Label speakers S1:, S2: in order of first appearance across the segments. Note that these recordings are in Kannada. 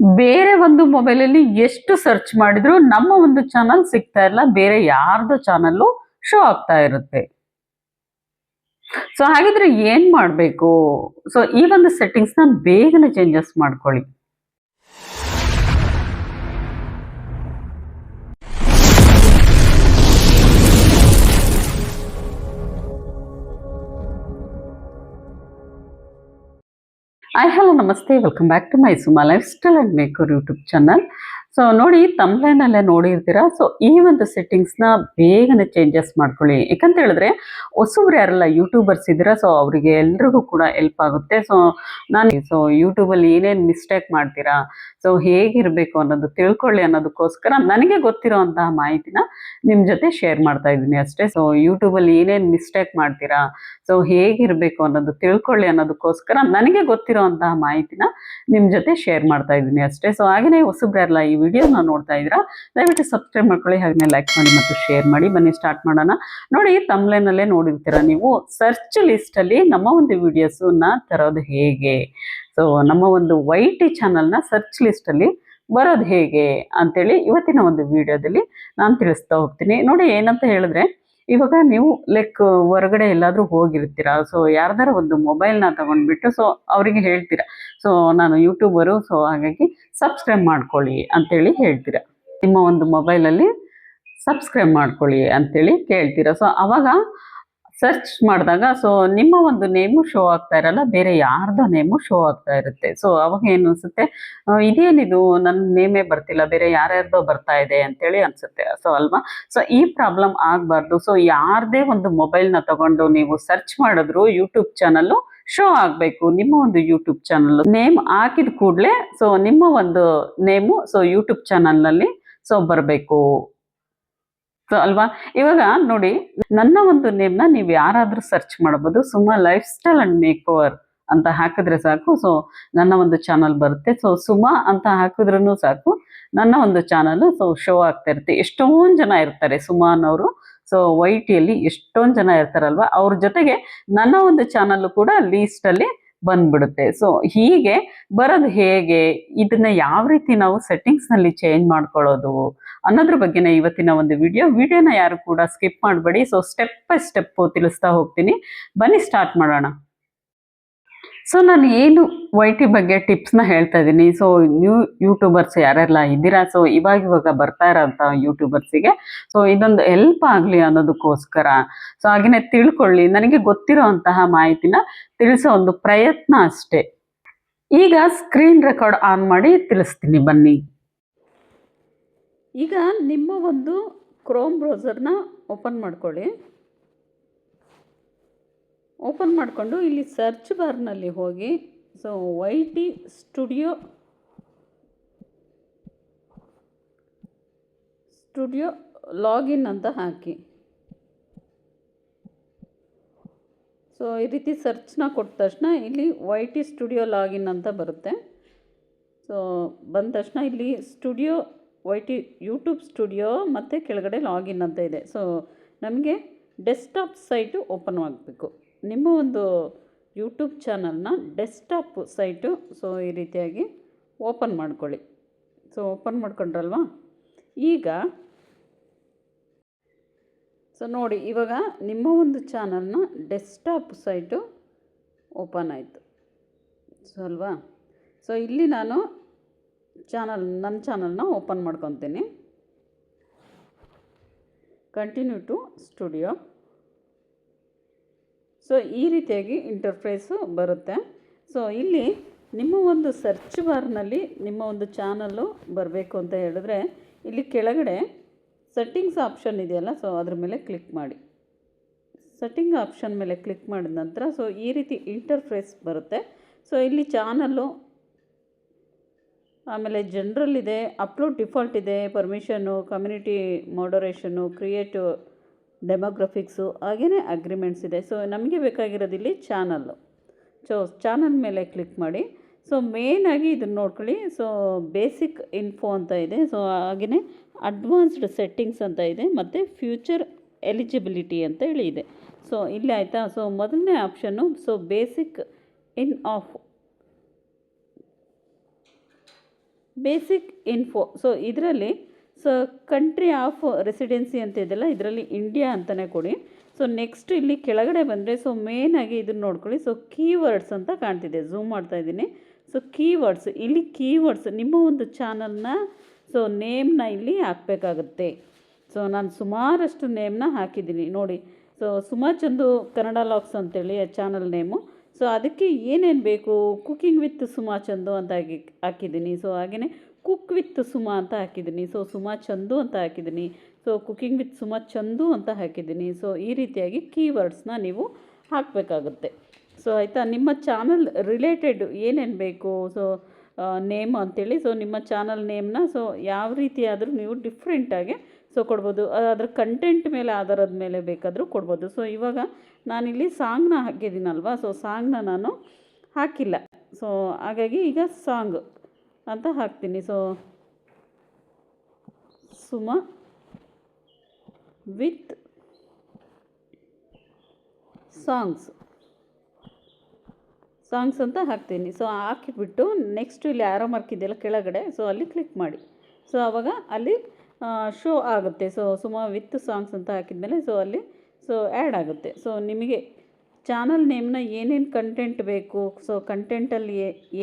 S1: ಬೇರೆ ಒಂದು ಮೊಬೈಲಲ್ಲಿ ಎಷ್ಟು ಸರ್ಚ್ ಮಾಡಿದ್ರು ನಮ್ಮ ಒಂದು ಚಾನಲ್ ಸಿಗ್ತಾ ಇಲ್ಲ, ಬೇರೆ ಯಾರ್ದು ಚಾನಲ್ಲು ಶೋ ಆಗ್ತಾ ಇರುತ್ತೆ. ಸೊ ಹಾಗಿದ್ರೆ ಏನ್ ಮಾಡಬೇಕು? ಸೊ ಈ ಒಂದು ಸೆಟ್ಟಿಂಗ್ಸ್ನ ಬೇಗನೆ ಚೇಂಜಸ್ ಮಾಡ್ಕೊಳ್ಳಿ. ಐ ಹಲೋ ನಮಸ್ತೆ welcome back to my Suma lifestyle and maker YouTube channel so ನೋಡಿ ತಮ್ಲೈನಲ್ಲೇ ನೋಡಿರ್ತೀರಾ? ಸೊ ಈ ಒಂದು ಸೆಟ್ಟಿಂಗ್ಸ್ನ ಬೇಗನೆ ಚೇಂಜಸ್ ಮಾಡ್ಕೊಳ್ಳಿ. ಯಾಕಂತ ಹೇಳಿದ್ರೆ ಹೊಸಬ್ರು ಯಾರೆಲ್ಲ ಯೂಟ್ಯೂಬರ್ಸ್ ಇದ್ದೀರಾ ಸೊ ಅವರಿಗೆ ಎಲ್ರಿಗೂ ಕೂಡ ಹೆಲ್ಪ್ ಆಗುತ್ತೆ. ಸೊ ನಾನು ಸೊ ಯೂಟ್ಯೂಬಲ್ಲಿ ಏನೇನು ಮಿಸ್ಟೇಕ್ ಮಾಡ್ತೀರಾ? ಸೊ ಹೇಗಿರಬೇಕು ಅನ್ನೋದು ತಿಳ್ಕೊಳ್ಳಿ ಅನ್ನೋದಕ್ಕೋಸ್ಕರ ನನಗೆ ಗೊತ್ತಿರೋಂತಹ ಮಾಹಿತಿನ ನಿಮ್ಮ ಜೊತೆ ಶೇರ್ ಮಾಡ್ತಾ ಇದ್ದೀನಿ ಅಷ್ಟೇ. ಸೊ ಯೂಟ್ಯೂಬಲ್ಲಿ ಏನೇನು ಮಿಸ್ಟೇಕ್ ಮಾಡ್ತೀರಾ? ಸೊ ಹೇಗಿರಬೇಕು ಅನ್ನೋದು ತಿಳ್ಕೊಳ್ಳಿ ಅನ್ನೋದಕ್ಕೋಸ್ಕರ ನನಗೆ ಗೊತ್ತಿರೋಂತಹ ಮಾಹಿತಿನ ನಿಮ್ಮ ಜೊತೆ ಶೇರ್ ಮಾಡ್ತಾ ಇದ್ದೀನಿ ಅಷ್ಟೇ. ಸೊ ಹಾಗೆಯೇ ಹೊಸಬ್ರೆಲ್ಲ ಈ ವಿಡಿಯೋನ ನೋಡ್ತಾ ಇದ್ದೀರಾ? ದಯವಿಟ್ಟು ಸಬ್ಸ್ಕ್ರೈಬ್ ಮಾಡ್ಕೊಳ್ಳಿ, ಹಾಗೆ ಲೈಕ್ ಮಾಡಿ ಮತ್ತು ಶೇರ್ ಮಾಡಿ. ಬನ್ನಿ ಸ್ಟಾರ್ಟ್ ಮಾಡೋಣ. ನೋಡಿ ತಮ್ಲೆನಲ್ಲೇ ನೋಡಿರ್ತೀರಾ ನೀವು? ಸರ್ಚ್ ಲಿಸ್ಟಲ್ಲಿ ನಮ್ಮ ಒಂದು ವಿಡಿಯೋಸನ್ನ ತರೋದು ಹೇಗೆ? ಸೊ ನಮ್ಮ ಒಂದು ವೈ ಟಿ ಚಾನಲ್ನ ಸರ್ಚ್ ಲಿಸ್ಟಲ್ಲಿ ಬರೋದು ಹೇಗೆ ಅಂತೇಳಿ ಇವತ್ತಿನ ಒಂದು ವಿಡಿಯೋದಲ್ಲಿ ನಾನು ತಿಳಿಸ್ತಾ ಹೋಗ್ತೀನಿ. ನೋಡಿ, ಏನಂತ ಹೇಳಿದ್ರೆ ಇವಾಗ ನೀವು ಲೈಕ್ ಹೊರಗಡೆ ಎಲ್ಲಾದರೂ ಹೋಗಿರ್ತೀರ? ಸೊ ಯಾರ್ದಾರ ಒಂದು ಮೊಬೈಲ್ನ ತಗೊಂಡ್ಬಿಟ್ಟು ಸೊ ಅವರಿಗೆ ಹೇಳ್ತೀರಾ? ಸೊ ನಾನು ಯೂಟ್ಯೂಬರು ಸೊ ಹಾಗಾಗಿ ಸಬ್ಸ್ಕ್ರೈಬ್ ಮಾಡ್ಕೊಳ್ಳಿ ಅಂತೇಳಿ ಹೇಳ್ತೀರಾ? ನಿಮ್ಮ ಒಂದು ಮೊಬೈಲಲ್ಲಿ ಸಬ್ಸ್ಕ್ರೈಬ್ ಮಾಡ್ಕೊಳ್ಳಿ ಅಂತೇಳಿ ಕೇಳ್ತೀರಾ? ಸೊ ಅವಾಗ ಸರ್ಚ್ ಮಾಡಿದಾಗ ಸೊ ನಿಮ್ಮ ಒಂದು ನೇಮು ಶೋ ಆಗ್ತಾ ಇರಲ್ಲ, ಬೇರೆ ಯಾರ್ದೋ ನೇಮು ಶೋ ಆಗ್ತಾ ಇರುತ್ತೆ. ಸೊ ಅವಾಗ ಏನು ಅನ್ಸುತ್ತೆ? ಇದೇನಿದು? ನನ್ನ ನೇಮೇ ಬರ್ತಿಲ್ಲ, ಬೇರೆ ಯಾರ್ಯಾರ್ದೋ ಬರ್ತಾ ಇದೆ ಅಂತೇಳಿ ಅನ್ಸುತ್ತೆ. ಸೊ ಅಲ್ವಾ? ಸೊ ಈ ಪ್ರಾಬ್ಲಮ್ ಆಗಬಾರ್ದು. ಸೊ ಯಾರದೇ ಒಂದು ಮೊಬೈಲ್ನ ತಗೊಂಡು ನೀವು ಸರ್ಚ್ ಮಾಡಿದ್ರು ಯೂಟ್ಯೂಬ್ ಚಾನಲ್ಲು ಶೋ ಆಗಬೇಕು. ನಿಮ್ಮ ಒಂದು ಯೂಟ್ಯೂಬ್ ಚಾನಲ್ ನೇಮ್ ಹಾಕಿದ ಕೂಡಲೇ ಸೊ ನಿಮ್ಮ ಒಂದು ನೇಮು ಸೊ ಯೂಟ್ಯೂಬ್ ಚಾನಲ್ನಲ್ಲಿ ಸೊ ಬರಬೇಕು. ಸೊ ಅಲ್ವಾ? ಇವಾಗ ನೋಡಿ, ನನ್ನ ಒಂದು ನೇಮ್ನ ನೀವು ಯಾರಾದರೂ ಸರ್ಚ್ ಮಾಡ್ಬೋದು Suma life style and make over ಅಂತ ಹಾಕಿದ್ರೆ ಸಾಕು. ಸೊ ನನ್ನ ಒಂದು ಚಾನಲ್ ಬರುತ್ತೆ. ಸೊ ಸುಮಾ ಅಂತ ಹಾಕಿದ್ರೂ ಸಾಕು. ನನ್ನ ಒಂದು ಚಾನಲ್ ಸೊ ಶೋ ಆಗ್ತಾ ಇರುತ್ತೆ. ಎಷ್ಟೊಂದು ಜನ ಇರ್ತಾರೆ ಸುಮಾ ಅನ್ನೋರು. ಸೊ ವೈ ಟಿಯಲ್ಲಿ ಎಷ್ಟೊಂದು ಜನ ಇರ್ತಾರಲ್ವಾ? ಅವ್ರ ಜೊತೆಗೆ ನನ್ನ ಒಂದು ಚಾನಲ್ ಕೂಡ ಲೀಸ್ಟಲ್ಲಿ ಬಂದ್ಬಿಡುತ್ತೆ. ಸೊ ಹೀಗೆ ಬರೋದು ಹೇಗೆ? ಇದನ್ನ ಯಾವ ರೀತಿ ನಾವು ಸೆಟ್ಟಿಂಗ್ಸ್ನಲ್ಲಿ ಚೇಂಜ್ ಮಾಡ್ಕೊಳ್ಳೋದು? ಅನ್ನೋದ್ರ ಬಗ್ಗೆನೇ ಇವತ್ತಿನ ಒಂದು ವಿಡಿಯೋ ವಿಡಿಯೋನ ಯಾರು ಕೂಡ ಸ್ಕಿಪ್ ಮಾಡಬೇಡಿ. ಸೊ ಸ್ಟೆಪ್ ಬೈ ಸ್ಟೆಪ್ ತಿಳಿಸ್ತಾ ಹೋಗ್ತೀನಿ. ಬನ್ನಿ ಸ್ಟಾರ್ಟ್ ಮಾಡೋಣ. ಸೊ ನಾನು ಏನು ವೈ ಟಿ ಬಗ್ಗೆ ಟಿಪ್ಸ್ನ ಹೇಳ್ತಾ ಇದ್ದೀನಿ. ಸೊ ನ್ಯೂ ಯೂಟ್ಯೂಬರ್ಸ್ ಯಾರೆಲ್ಲ ಇದ್ದೀರಾ? ಸೊ ಇವಾಗ ಇವಾಗ ಬರ್ತಾ ಇರೋಂಥ ಯೂಟ್ಯೂಬರ್ಸಿಗೆ ಸೊ ಇದೊಂದು ಹೆಲ್ಪ್ ಆಗಲಿ ಅನ್ನೋದಕ್ಕೋಸ್ಕರ. ಸೊ ಹಾಗೆಯೇ ತಿಳ್ಕೊಳ್ಳಿ. ನನಗೆ ಗೊತ್ತಿರೋ ಅಂತಹ ಮಾಹಿತಿನ ತಿಳಿಸೋ ಒಂದು ಪ್ರಯತ್ನ ಅಷ್ಟೇ. ಈಗ ಸ್ಕ್ರೀನ್ ರೆಕಾರ್ಡ್ ಆನ್ ಮಾಡಿ ತಿಳಿಸ್ತೀನಿ. ಬನ್ನಿ. ಈಗ ನಿಮ್ಮ ಒಂದು ಕ್ರೋಮ್ ಬ್ರೌಸರ್ನ ಓಪನ್ ಮಾಡ್ಕೊಳ್ಳಿ. ಓಪನ್ ಮಾಡಿಕೊಂಡು ಇಲ್ಲಿ ಸರ್ಚ್ ಬಾರ್ನಲ್ಲಿ ಹೋಗಿ so Y T studio studio login ಅಂತ ಹಾಕಿ. ಸೊ ಈ ರೀತಿ ಸರ್ಚ್ನ ಕೊಟ್ಟ ತಕ್ಷಣ ಇಲ್ಲಿ ವೈ ಟಿ ಸ್ಟುಡಿಯೋ ಲಾಗಿನ್ ಅಂತ ಬರುತ್ತೆ. ಸೊ ಬಂದ ತಕ್ಷಣ ಇಲ್ಲಿ studio Y T YouTube studio ಮತ್ತು ಕೆಳಗಡೆ ಲಾಗಿನ್ ಅಂತ ಇದೆ. ಸೊ ನಮಗೆ ಡೆಸ್ಕ್ಟಾಪ್ ಸೈಟು ಓಪನ್ ಆಗಬೇಕು. ನಿಮ್ಮ ಒಂದು ಯೂಟ್ಯೂಬ್ ಚಾನಲ್ನ ಡೆಸ್ಕ್ಟಾಪ್ ಸೈಟು, ಸೊ, ಈ ರೀತಿಯಾಗಿ ಓಪನ್ ಮಾಡ್ಕೊಳ್ಳಿ. ಸೊ ಓಪನ್ ಮಾಡ್ಕೊಂಡ್ರಲ್ವಾ? ಈಗ ಸೊ ನೋಡಿ, ಇವಾಗ ನಿಮ್ಮ ಒಂದು ಚಾನಲ್ನ ಡೆಸ್ಕ್ಟಾಪ್ ಸೈಟು ಓಪನ್ ಆಯಿತು. ಸೊ ಅಲ್ವಾ? ಸೊ ಇಲ್ಲಿ ನಾನು ಚಾನಲ್ ನನ್ನ ಚಾನಲ್ನ ಓಪನ್ ಮಾಡ್ಕೊತೀನಿ. ಕಂಟಿನ್ಯೂ ಟು ಸ್ಟುಡಿಯೋ ಸೊ ಈ ರೀತಿಯಾಗಿ ಇಂಟರ್ಪ್ರೈಸು ಬರುತ್ತೆ. ಸೊ ಇಲ್ಲಿ ನಿಮ್ಮ ಒಂದು ಸರ್ಚ್ ಬಾರ್ನಲ್ಲಿ ನಿಮ್ಮ ಒಂದು ಚಾನಲ್ಲು ಬರಬೇಕು ಅಂತ ಹೇಳಿದ್ರೆ, ಇಲ್ಲಿ ಕೆಳಗಡೆ ಸೆಟ್ಟಿಂಗ್ಸ್ ಆಪ್ಷನ್ ಇದೆಯಲ್ಲ ಸೊ ಅದ್ರ ಮೇಲೆ ಕ್ಲಿಕ್ ಮಾಡಿ. ಸೆಟ್ಟಿಂಗ್ ಆಪ್ಷನ್ ಮೇಲೆ ಕ್ಲಿಕ್ ಮಾಡಿದ ನಂತರ ಸೊ ಈ ರೀತಿ ಇಂಟರ್ಫೇಸ್ ಬರುತ್ತೆ. ಸೊ ಇಲ್ಲಿ ಚಾನಲ್ಲು ಆಮೇಲೆ ಜನರಲ್ ಇದೆ ಅಪ್ಲೋಡ್ ಡಿಫಾಲ್ಟ್ ಇದೆ permission community moderation creative demographics ಹಾಗೆಯೇ ಅಗ್ರಿಮೆಂಟ್ಸ್ ಇದೆ. ಸೊ ನಮಗೆ ಬೇಕಾಗಿರೋದು ಇಲ್ಲಿ ಚಾನಲ್ಲು ಸೊ ಚಾನಲ್ ಮೇಲೆ ಕ್ಲಿಕ್ ಮಾಡಿ. ಸೊ ಮೇಯ್ನಾಗಿ ಇದನ್ನು ನೋಡ್ಕೊಳ್ಳಿ. ಸೊ ಬೇಸಿಕ್ ಇನ್ಫೋ ಅಂತ ಇದೆ. ಸೊ ಹಾಗೆಯೇ ಅಡ್ವಾನ್ಸ್ಡ್ ಸೆಟ್ಟಿಂಗ್ಸ್ ಅಂತ ಇದೆ, ಮತ್ತು ಫ್ಯೂಚರ್ ಎಲಿಜಿಬಿಲಿಟಿ ಅಂತ ಹೇಳಿ ಇದೆ. ಸೊ ಇಲ್ಲಿ ಆಯಿತಾ? ಸೊ ಮೊದಲನೇ option so basic in of basic info so ಇದರಲ್ಲಿ ಸೊ ಕಂಟ್ರಿ ಆಫ್ ರೆಸಿಡೆನ್ಸಿ ಅಂತ ಇದೆಲ್ಲ ಇದರಲ್ಲಿ ಇಂಡಿಯಾ ಅಂತಲೇ ಕೊಡಿ. ಸೊ ನೆಕ್ಸ್ಟ್ ಇಲ್ಲಿ ಕೆಳಗಡೆ ಬಂದರೆ ಸೊ ಆಗಿ ಇದನ್ನು ನೋಡ್ಕೊಳ್ಳಿ. ಸೊ ಕೀವರ್ಡ್ಸ್ ಅಂತ ಕಾಣ್ತಿದೆ. ಝೂಮ್ ಮಾಡ್ತಾ ಇದ್ದೀನಿ. ಸೊ ಕೀವರ್ಡ್ಸ್ ಇಲ್ಲಿ ಕೀವರ್ಡ್ಸ್ ನಿಮ್ಮ ಒಂದು ಚಾನಲ್ನ ಸೊ ನೇಮ್ನ ಇಲ್ಲಿ ಹಾಕಬೇಕಾಗುತ್ತೆ. ಸೊ ನಾನು ಸುಮಾರಷ್ಟು ನೇಮ್ನ ಹಾಕಿದ್ದೀನಿ. ನೋಡಿ. ಸೊ ಸುಮಾ ಚಂದು ಕನ್ನಡ ಲಾಕ್ಸ್ ಅಂತೇಳಿ, ಆ ಚಾನಲ್ ನೇಮು ಸೊ ಅದಕ್ಕೆ ಏನೇನು ಬೇಕು? ಕುಕಿಂಗ್ ವಿತ್ ಸುಮಾ ಚಂದು ಅಂತ ಹಾಕಿ, ಹಾಕಿದ್ದೀನಿ. ಸೊ ಹಾಗೆಯೇ ಕುಕ್ ವಿತ್ ಸುಮಾ ಅಂತ ಹಾಕಿದ್ದೀನಿ. ಸೊ ಸುಮಾ ಚಂದು ಅಂತ ಹಾಕಿದ್ದೀನಿ. So cooking with Suma Chandu ಅಂತ ಹಾಕಿದ್ದೀನಿ. ಸೊ ಈ ರೀತಿಯಾಗಿ ಕೀವರ್ಡ್ಸ್ನ ನೀವು ಹಾಕಬೇಕಾಗುತ್ತೆ. ಸೊ ಆಯಿತಾ? ನಿಮ್ಮ ಚಾನಲ್ ರಿಲೇಟೆಡ್ ಏನೇನು ಬೇಕು? ಸೊ ನೇಮ್ ಅಂತೇಳಿ. ಸೊ ನಿಮ್ಮ ಚಾನಲ್ ನೇಮ್ನ ಸೊ ಯಾವ ರೀತಿಯಾದರೂ ನೀವು ಡಿಫ್ರೆಂಟಾಗಿ ಸೊ ಕೊಡ್ಬೋದು. ಅದರ ಕಂಟೆಂಟ್ ಮೇಲೆ ಆಧಾರದ ಮೇಲೆ ಬೇಕಾದರೂ ಕೊಡ್ಬೋದು. ಸೊ ಇವಾಗ ನಾನಿಲ್ಲಿ ಸಾಂಗ್ನ ಹಾಕಿದ್ದೀನಲ್ವ? ಸೊ ಸಾಂಗ್ನ ನಾನು ಹಾಕಿಲ್ಲ. ಸೊ ಹಾಗಾಗಿ ಈಗ ಸಾಂಗ್ ಅಂತ ಹಾಕ್ತೀನಿ. So Suma with songs. Songs ಅಂತ ಹಾಕ್ತೀನಿ. ಸೊ ಹಾಕಿಬಿಟ್ಟು ನೆಕ್ಸ್ಟ್ ಇಲ್ಲಿ ಆರೋ ಮಾರ್ಕ್ ಇದೆಯಲ್ಲ ಕೆಳಗಡೆ ಸೊ ಅಲ್ಲಿ ಕ್ಲಿಕ್ ಮಾಡಿ. ಸೊ ಆವಾಗ ಅಲ್ಲಿ ಶೋ ಆಗುತ್ತೆ. ಸೊ ಸುಮಾ ವಿತ್ ಸಾಂಗ್ಸ್ ಅಂತ ಹಾಕಿದ್ಮೇಲೆ ಸೊ ಅಲ್ಲಿ ಸೊ ಆ್ಯಡ್ ಆಗುತ್ತೆ. ಸೊ ನಿಮಗೆ ಚಾನಲ್ ನೇಮ್ನ ಏನೇನು ಕಂಟೆಂಟ್ ಬೇಕು? ಸೊ ಕಂಟೆಂಟಲ್ಲಿ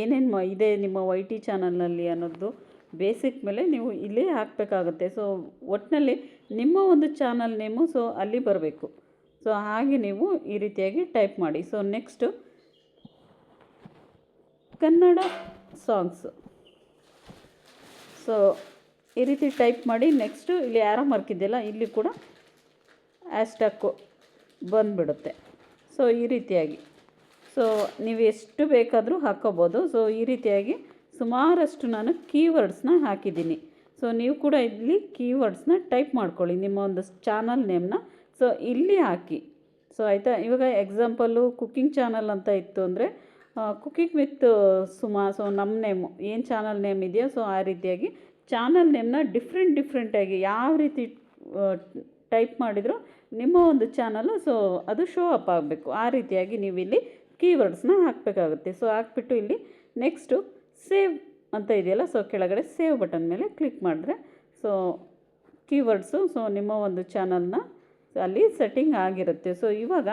S1: ಏನೇನು ಇದೆ ನಿಮ್ಮ ವೈ ಟಿ ಚಾನಲ್ನಲ್ಲಿ ಅನ್ನೋದು ಬೇಸಿಕ್ ಮೇಲೆ ನೀವು ಇಲ್ಲಿ ಹಾಕಬೇಕಾಗುತ್ತೆ. ಸೊ ಒಟ್ಟಿನಲ್ಲಿ ನಿಮ್ಮ ಒಂದು ಚಾನಲ್ ನೇಮು ಸೊ ಅಲ್ಲಿ ಬರಬೇಕು. ಸೊ ಹಾಗೆ ನೀವು ಈ ರೀತಿಯಾಗಿ ಟೈಪ್ ಮಾಡಿ. So next Kannada songs so ಈ ರೀತಿ ಟೈಪ್ ಮಾಡಿ ನೆಕ್ಸ್ಟು ಇಲ್ಲಿ ಯಾರೋ ಮಾರ್ಕ್ ಇಲ್ಲಿ ಕೂಡ ಆ್ಯಸ್ಟಾಕು ಬಂದುಬಿಡುತ್ತೆ. ಸೊ ಈ ರೀತಿಯಾಗಿ. ಸೊ ನೀವು ಎಷ್ಟು ಬೇಕಾದರೂ ಹಾಕ್ಕೋಬೋದು ಸೊ ಈ ರೀತಿಯಾಗಿ ಸುಮಾರಷ್ಟು ನಾನು ಕೀವರ್ಡ್ಸ್ನ ಹಾಕಿದ್ದೀನಿ. ಸೊ ನೀವು ಕೂಡ ಇಲ್ಲಿ ಕೀವರ್ಡ್ಸ್ನ ಟೈಪ್ ಮಾಡ್ಕೊಳ್ಳಿ, ನಿಮ್ಮ ಒಂದು ಚಾನಲ್ ನೇಮ್ನ ಸೊ ಇಲ್ಲಿ ಹಾಕಿ. ಸೊ ಆಯಿತಾ? ಇವಾಗ ಎಕ್ಸಾಂಪಲ್ಲು ಕುಕ್ಕಿಂಗ್ ಚಾನಲ್ ಅಂತ ಇತ್ತು ಅಂದರೆ ಕುಕಿಂಗ್ ವಿತ್ ಸುಮಾ ಸೊ ನಮ್ಮ ನೇಮು ಏನು ಚಾನಲ್ ನೇಮ್ ಇದೆಯೋ ಸೊ ಆ ರೀತಿಯಾಗಿ ಚಾನಲ್ ನೇಮ್ನ ಡಿಫ್ರೆಂಟ್ ಡಿಫ್ರೆಂಟಾಗಿ ಯಾವ ರೀತಿ ಟೈಪ್ ಮಾಡಿದರೂ ನಿಮ್ಮ ಒಂದು ಚಾನಲು ಸೊ ಅದು ಶೋ ಅಪ್ ಆಗಬೇಕು. ಆ ರೀತಿಯಾಗಿ ನೀವು ಇಲ್ಲಿ ಕೀವರ್ಡ್ಸ್ನ ಹಾಕಬೇಕಾಗುತ್ತೆ. ಸೊ ಹಾಕ್ಬಿಟ್ಟು ಇಲ್ಲಿ ನೆಕ್ಸ್ಟು ಸೇವ್ ಅಂತ ಇದೆಯಲ್ಲ ಸೊ ಕೆಳಗಡೆ ಸೇವ್ ಬಟನ್ ಮೇಲೆ ಕ್ಲಿಕ್ ಮಾಡಿದ್ರೆ ಸೊ ಕೀವರ್ಡ್ಸು ಸೊ ನಿಮ್ಮ ಒಂದು ಚಾನಲ್ನ ಅಲ್ಲಿ ಸೆಟ್ಟಿಂಗ್ ಆಗಿರುತ್ತೆ. ಸೊ ಇವಾಗ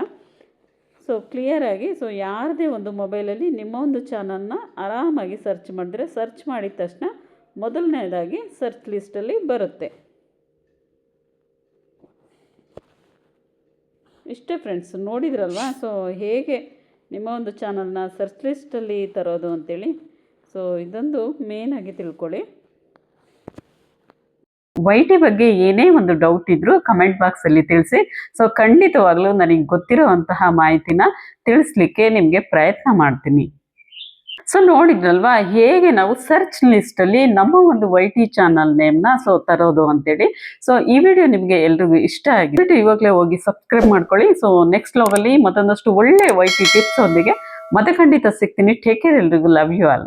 S1: ಸೊ ಕ್ಲಿಯರಾಗಿ ಸೊ ಯಾರದೇ ಒಂದು ಮೊಬೈಲಲ್ಲಿ ನಿಮ್ಮ ಒಂದು ಚಾನಲ್ನ ಆರಾಮಾಗಿ ಸರ್ಚ್ ಮಾಡಿದ್ರೆ ಸರ್ಚ್ ಮಾಡಿದ ತಕ್ಷಣ ಮೊದಲನೇದಾಗಿ ಸರ್ಚ್ ಲಿಸ್ಟಲ್ಲಿ ಬರುತ್ತೆ. ಇಷ್ಟೇ ಫ್ರೆಂಡ್ಸ್ ನೋಡಿದ್ರಲ್ವಾ? ಸೊ ಹೇಗೆ ನಿಮ್ಮ ಒಂದು ಚಾನಲ್ನ ಸರ್ಚ್ ಲಿಸ್ಟಲ್ಲಿ ತರೋದು ಅಂತೇಳಿ. ಸೊ ಇದೊಂದು ಮೇನಾಗಿ ತಿಳ್ಕೊಳ್ಳಿ. ವೈಟಿ ಬಗ್ಗೆ ಏನೇ ಒಂದು ಡೌಟ್ ಇದ್ರೂ ಕಮೆಂಟ್ ಬಾಕ್ಸಲ್ಲಿ ತಿಳಿಸಿ. ಸೊ ಖಂಡಿತವಾಗ್ಲೂ ನನಗೆ ಗೊತ್ತಿರುವಂತಹ ಮಾಹಿತಿನ ತಿಳಿಸ್ಲಿಕ್ಕೆ ನಿಮಗೆ ಪ್ರಯತ್ನ ಮಾಡ್ತೀನಿ. ಸೊ ನೋಡಿದ್ರಲ್ವಾ, ಹೇಗೆ ನಾವು ಸರ್ಚ್ ಲಿಸ್ಟಲ್ಲಿ ನಮ್ಮ ಒಂದು ವೈ ಟಿ ಚಾನಲ್ ನೇಮ್ನ ಸೊ ತರೋದು ಅಂತೇಳಿ. ಸೊ ಈ ವಿಡಿಯೋ ನಿಮಗೆ ಎಲ್ರಿಗೂ ಇಷ್ಟ ಆಗಿದೆ ಇವಾಗಲೇ ಹೋಗಿ ಸಬ್ಸ್ಕ್ರೈಬ್ ಮಾಡ್ಕೊಳ್ಳಿ. ಸೊ ನೆಕ್ಸ್ಟ್ ಲಾಗಲ್ಲಿ ಮತ್ತೊಂದಷ್ಟು ಒಳ್ಳೆ ವೈ ಟಿ ಟಿಪ್ಸ್ ಒಂದಿಗೆ. ಮತ್ತೆ ಖಂಡಿತ ಸಿಗ್ತೀನಿ. ಟೇಕ್ ಕೇರ್ ಎಲ್ರಿಗೂ. Love you all